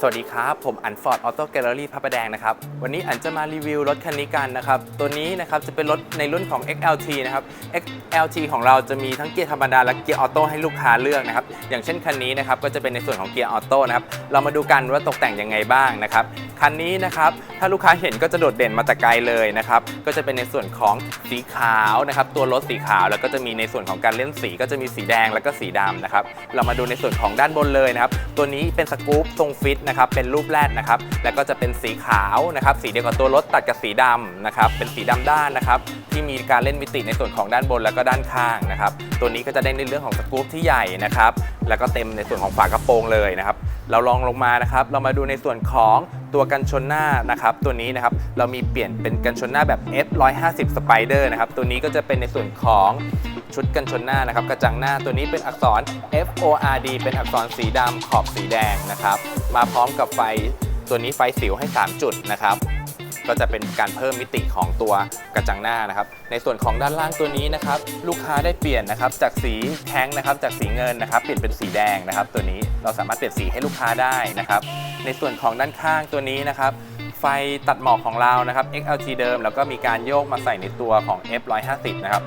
สวัสดีครับ ผมอันฟอร์ดออโต้แกลเลอรี่พระประแดงนะครับ วันนี้อันจะมารีวิวรถคันนี้กันนะครับ ตัวนี้นะครับจะเป็นรถในรุ่นของ XLT นะครับ XLT ของเราจะมีทั้งเกียร์ธรรมดาและเกียร์ออโต้ให้ลูกค้าเลือกนะครับ อย่างเช่นคันนี้นะครับก็จะเป็นในส่วนของเกียร์ออโต้นะครับ เรามาดูกันว่าตกแต่งยังไงบ้างนะครับ คันนี้นะครับถ้าลูกค้าเห็นก็จะโดดเด่นมาแต่ไกลเลยนะครับก็จะเป็นในส่วนของสีขาวนะครับตัวรถสีขาวแล้วก็จะมีในส่วนของการเล่นสีก็จะมีสีแดงแล้วก็สีดำนะครับเรามาดูในส่วนของด้านบนเลยนะครับตัวนี้เป็นสกู๊ปทรงฟิตนะครับเป็นรูปแรดนะครับแล้วก็จะเป็นสีขาวนะครับสีเดียวกับตัวรถตัดกับสีดำนะครับเป็นสีดำด้านนะครับที่มีการเล่นมิติในส่วนของด้านบนแล้วก็ด้านข้างนะครับตัวนี้ก็จะได้ในเรื่องของสกู๊ปที่ใหญ่นะครับ แล้วก็เต็มในส่วนของฝากระโปรงเลยนะครับ เราลองลงมานะครับ เรามาดูในส่วนของตัวกันชนหน้านะครับ ตัวนี้นะครับเรามีเปลี่ยนเป็นกันชนหน้าแบบ F150 Spider นะครับ ตัวนี้ก็จะเป็นในส่วนของชุดกันชนหน้านะครับ กระจังหน้าตัวนี้เป็นอักษร F O R D เป็นอักษรสีดำขอบสีแดงนะครับ มาพร้อมกับไฟตัวนี้ไฟสิวให้ 3 จุดนะครับ ก็จะเป็นการเพิ่มมิติของตัวกระจังหน้านะครับ ในส่วนของด้านล่างตัวนี้นะครับลูกค้าได้เปลี่ยนนะครับจากสีแท้งนะครับจากสีเงินนะครับ เปลี่ยนเป็นสีแดงนะครับ ตัวนี้เราสามารถเปลี่ยนสีให้ลูกค้าได้นะครับ ในส่วนของด้านข้างตัวนี้นะครับ ไฟตัดหมอกของเรานะครับ XLT เดิม แล้วก็มีการโยกมาใส่ในตัวของ F150 นะครับ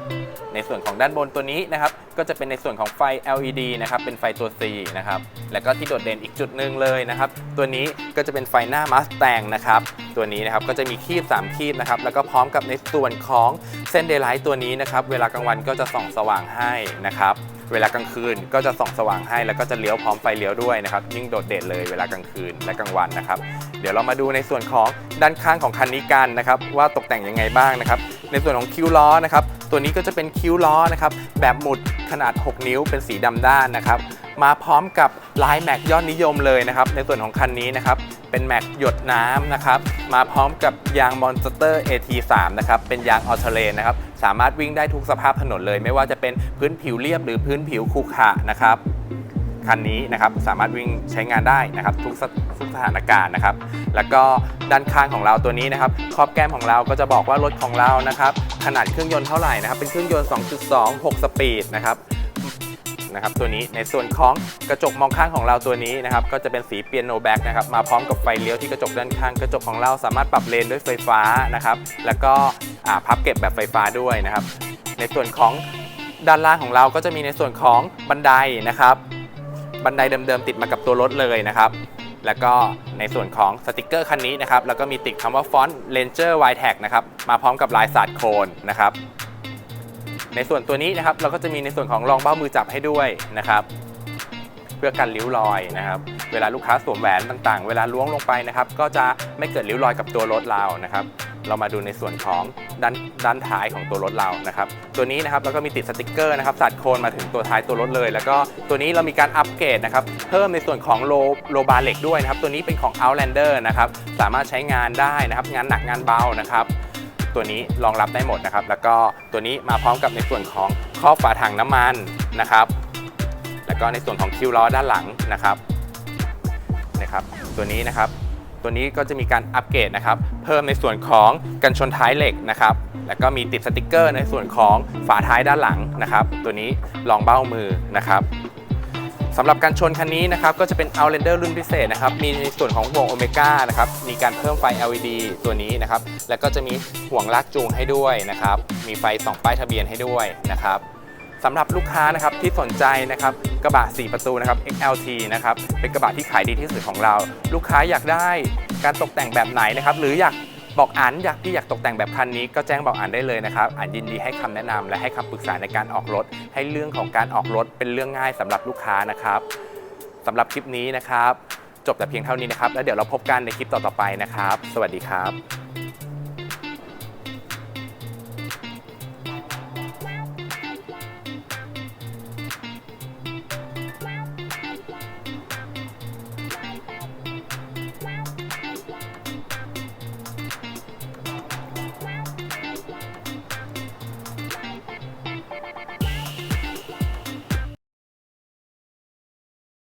ในส่วนของด้านบนตัวนี้นะครับ ก็จะเป็นในส่วนของไฟ LED นะครับ เป็นไฟตัว C นะครับ แล้วก็ที่โดดเด่นอีกจุดหนึ่งเลยนะครับ ตัวนี้ก็จะเป็นไฟหน้า Mustang นะครับ ตัวนี้นะครับ ก็จะมีคีบ 3 คีบนะครับ แล้วก็พร้อมกับในส่วนของเส้นเดย์ไลท์ตัวนี้นะครับ เวลากลางวันก็จะส่องสว่างให้นะครับ เวลากลางคืนก็จะส่องสว่างให้แล้วก็จะเลี้ยวพร้อมไฟเลี้ยวด้วยนะครับยิ่งโดดเด่นเลยเวลากลางคืนและกลางวันนะครับ เดี๋ยวเรามาดูในส่วนของด้านข้างของคันนี้กันนะครับว่าตกแต่งยังไงบ้างนะครับในส่วนของคิ้วล้อนะครับตัวนี้ก็จะเป็นคิ้วล้อนะครับแบบหมุดขนาด 6 นิ้วเป็นสีดำด้านนะครับมาพร้อมกับลายแม็กยอดนิยมเลยนะครับในส่วนของคันนี้นะครับ เป็นแม็กหยดน้ำนะครับ มาพร้อมกับยาง Monster AT3 นะครับ เป็นยางออเทเลนนะครับ สามารถวิ่งได้ทุกสภาพถนนเลย ไม่ว่าจะเป็นพื้นผิวเรียบหรือพื้นผิวขรุขระนะครับ คันนี้นะครับสามารถวิ่งใช้งานได้นะครับทุกทุกสถานการณ์นะครับ แล้วก็ด้านข้างของเราตัวนี้นะครับครอบแก้มของเราก็จะบอกว่ารถของเรานะครับขนาดเครื่องยนต์เท่าไหร่นะครับเป็นเครื่องยนต์ 2.2 6 สปีดนะครับ นะครับตัวนี้ในส่วนของกระจกมองข้างของเราตัวนี้นะครับก็จะเป็นสีเปียโนแบ็กนะครับมาพร้อมกับไฟเลี้ยวที่กระจกด้านข้างกระจกของเราสามารถปรับเลนด้วยไฟฟ้านะครับแล้วก็พับเก็บแบบไฟฟ้าด้วยนะครับ ในส่วนของด้านล่างของเราก็จะมีในส่วนของบันไดนะครับ บันไดเดิมๆติดมากับตัวรถเลยนะครับ แล้วก็ในส่วนของสติกเกอร์คันนี้นะครับแล้วก็มีติดคำว่าฟอนต์ Ranger w i t e c นะครับมาพร้อมกับลายสาดโคนนะครับ ในส่วนตัวนี้นะครับเราก็จะมีในส่วนของรองเบ้ามือจับให้ด้วยนะครับ เพื่อกันริ้วรอยนะครับ เวลาลูกค้าสวมแหวนต่างๆ เวลาล้วงลงไปนะครับ ก็จะไม่เกิดริ้วรอยกับตัวรถเรานะครับ เรามาดูในส่วนของด้านด้านท้ายของตัวรถเรานะครับ ตัวนี้นะครับแล้วก็มีติดสติกเกอร์นะครับสัดโคนมาถึงตัวท้ายตัวรถเลย แล้วก็ตัวนี้เรามีการอัปเกรดนะครับเพิ่มในส่วนของโลโลบาร์เหล็กด้วยนะครับ ตัวนี้เป็นของ Outlander นะครับสามารถใช้งานได้นะครับ งานหนักงานเบานะครับ ตัวนี้รองรับได้หมดนะครับ แล้วก็ตัวนี้มาพร้อมกับในส่วนของครอบฝาถังน้ำมันนะครับ แล้วก็ในส่วนของคิวล้อด้านหลังนะครับนะครับ ตัวนี้นะครับ ตัวนี้ก็จะมีการอัปเกรดนะครับ เพิ่มในส่วนของกันชนท้ายเหล็กนะครับ แล้วก็มีติดสติกเกอร์ ในส่วนของฝาท้ายด้านหลังนะครับ ตัวนี้รองเบ้ามือนะครับ สำหรับการชนคันนี้นะครับก็จะเป็น Outlander รุ่นพิเศษนะครับมีในส่วนของห่วงโอเมก้านะครับมีการเพิ่มไฟ LED ตัวนี้นะครับแล้วก็จะมีห่วงลากจูงให้ด้วยนะครับมีไฟส่องป้ายทะเบียนให้ด้วยนะครับสำหรับลูกค้านะครับที่สนใจนะครับกระบะ 4 ประตูนะครับ XLT นะครับเป็นกระบะที่ขายดีที่สุดของเรา ลูกค้าอยากได้การตกแต่งแบบไหนนะครับหรืออยาก บอกอ่านอยากที่อยากตกแต่งแบบคันนี้ก็แจ้งบอกอ่านได้เลยนะครับอ่านยินดีให้คำแนะนำและให้คำปรึกษาในการออกรถ ให้เรื่องของการออกรถเป็นเรื่องง่ายสำหรับลูกค้านะครับสำหรับคลิปนี้นะครับ จบแต่เพียงเท่านี้นะครับ แล้วเดี๋ยวเราพบกันในคลิปต่อๆไปนะครับ สวัสดีครับ